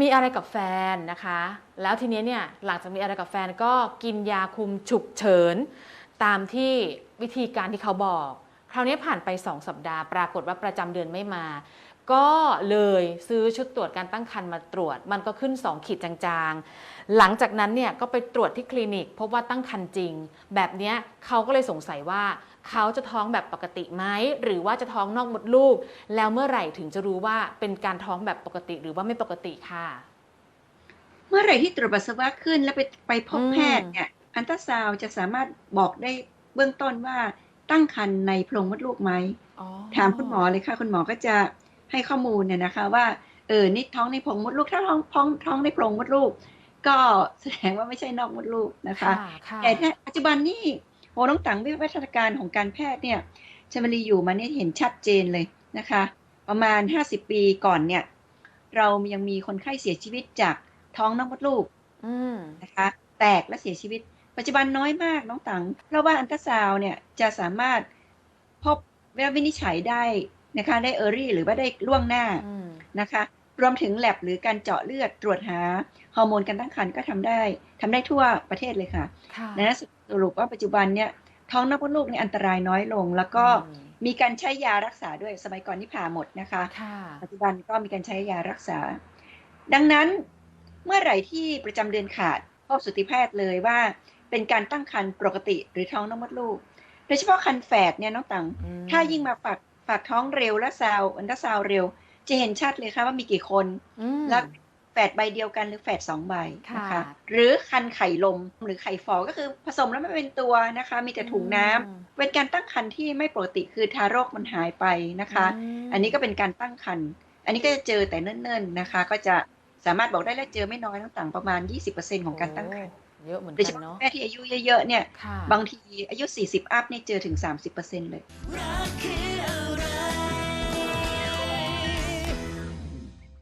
มีอะไรกับแฟนนะคะ แล้วทีนี้เนี่ยหลังจากมีอะไรกับแฟนก็กินยาคุมฉุกเฉิน ตามที่วิธีการที่เขาบอก คราวนี้ผ่านไป 2 สัปดาห์ ปรากฏว่าประจำเดือนไม่มา ก็เลยซื้อชุดตรวจการตั้งครรภ์มาตรวจ มันก็ขึ้น 2 ขีดจางๆ หลังจากนั้นเนี่ยก็ไปตรวจที่คลินิกพบว่าตั้งครรภ์จริง แบบเนี้ยเขาก็เลยสงสัยว่าเขาจะท้องแบบปกติไหมหรือว่าจะท้องนอกมดลูก แล้วเมื่อไหร่ถึงจะรู้ว่าเป็นการท้องแบบปกติหรือว่าไม่ปกติค่ะ เมื่อไหร่ที่ตรวจปัสสาวะขึ้นแล้วไปไปพบอืมแพทย์เนี่ยอันตราซาวด์จะสามารถบอกได้เบื้องต้นว่าตั้งครรภ์ในโพรงมดลูกไหมอ๋อถามคุณหมอเลยค่ะ คุณหมอก็จะ ให้ข้อมูลเนี่ยนะคะว่าเออนี่ท้องในโพรงมดลูกถ้าท้องท้องท้องในโพรงมดลูก ก็แสดงว่าไม่ใช่นอกมดลูกนะคะค่ะค่ะแต่ถ้าปัจจุบันนี่โหน้องตังวิวัฒนาการของการแพทย์เนี่ยชมรีอยู่มาเนี่ยเห็นชัดเจนเลยนะคะ ประมาณ 50 ปีก่อนเนี่ย เรายังมีคนไข้เสียชีวิตจากท้องนอกมดลูกอืมนะคะ แตกและเสียชีวิต ปัจจุบันน้อยมากน้องตังเพราะว่าอันตราซาวน์เนี่ยจะสามารถพบและวินิจฉัยได้ นะคะได้เออรี่หรือว่าได้ล่วงหน้าอืมนะคะ รวมถึงแลบหรือการเจาะเลือดตรวจหาฮอร์โมนการตั้งครรภ์ก็ทำได้ทำได้ทั่วประเทศเลยค่ะค่ะนะสรุปว่าปัจจุบันเนี่ยท้องนอกมดลูกเนี่ยอันตรายน้อยลง แล้วก็อืมมีการใช้ยารักษาด้วยสมัยก่อนนี่ผ่าหมดนะคะค่ะปัจจุบันก็มีการใช้ยารักษา ดังนั้นเมื่อไหร่ที่ประจำเดือนขาดพบสูติแพทย์เลยว่า เป็นการตั้งครรภ์ปกติหรือท้องนอกมดลูก โดยเฉพาะคันแฝดเนี่ยน้องตังอืมถ้ายิ่งมาฝาก ฝากท้องเร็วและซาวอันตราซาวด์เร็ว จะเห็นชัดเลยค่ะว่ามีกี่คนอืมแล้วแฝดใบเดียวกันหรือแฝดสองใบนะคะค่ะหรือคันไข่ลมหรือไข่ฟอก็คือผสมแล้วไม่เป็นตัวนะคะ มีแต่ถุงน้ำอืมเป็นการตั้งครรภ์ที่ไม่ปกติคือทารกมันหายไปนะคะมอันนี้ก็เป็นการตั้งครรภ์อันนี้ก็จะเจอแต่เนิ่นๆนะคะ ก็จะสามารถบอกได้และเจอไม่น้อยต่างๆประมาณ 20%ของการตั้งครรภ์โอ้เยอะเหมือนโดยเฉกันพาะเนาะแม่ที่อายุเยอะๆเนี่ยค่ะบางทีอายุ 40 อัพนี่เจอถึง 30%เลยรักคือ